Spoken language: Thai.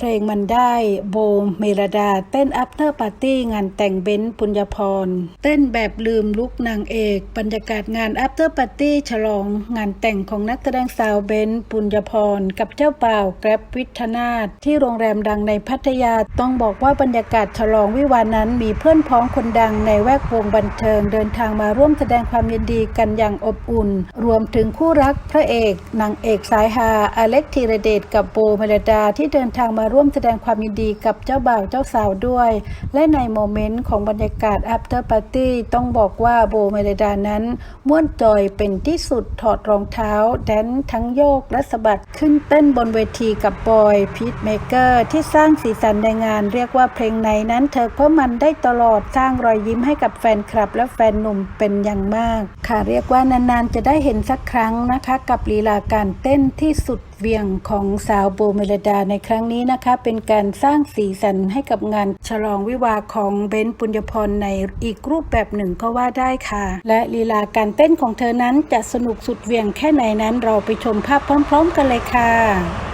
เพลงมันได้โบเมรดา เต้นอั t เ r อร์ปาร์ตี้งานแต่งเบนซ์ปุญญพร เต้นแบบลืมลุกนางเอก บรรยากาศงานอั t เ r อร์ปาร์ตี้ฉลองงานแต่งของนักแสดงสาวเบนซ์ปุญญพร กับเจ้าบ่าวแกร็บวิทนาถที่โรงแรมดังในพัทยาต้องบอกว่าบรรยากาศฉลองวิวานั้นมีเพื่อนพ้องคนดังในแวดวงบันเทิงเดินทางมาร่วมแสดงความยินดีกันอย่างอบอุ่น รวมถึงคู่รักพระเอกนางเอกสายฮาอเล็กธีรเดชกับโบเมลดาที่เดินทางมาร่วมแสดงความยินดีกับเจ้าบ่าวเจ้าสาวด้วย และในโมเมนต์ของบรรยากาศ after party ต้องบอกว่าโบเมลดานั้น ม่วนจอยเป็นที่สุดถอดรองเท้า แดนทั้งโยกและสะบัดขึ้นเต้นบนเวทีกับบอยพีทเมเกอร์ที่สร้างสีสันในงาน เรียกว่าเพลงไหนนั้นเธอก็มันได้ตลอดสร้างรอยยิ้มให้กับแฟนคลับ และแฟนหนุ่มเป็นอย่างมาก ค่ะเรียกว่านานๆจะได้เห็นสักครั้งนะคะ กับลีลาการเต้นที่สุดเวียงของสาวโบเมลดาในครั้งนี้นะคะเป็นการสร้างสีสันให้กับงานฉลองวิวาของเบนซ์ปุญญพรในอีกรูปแบบหนึ่งก็ว่าได้ค่ะ และลีลาการเต้นของเธอนั้นจะสนุกสุดเวียงแค่ไหนนั้นเราไปชมภาพพร้อม ๆ กันเลยค่ะ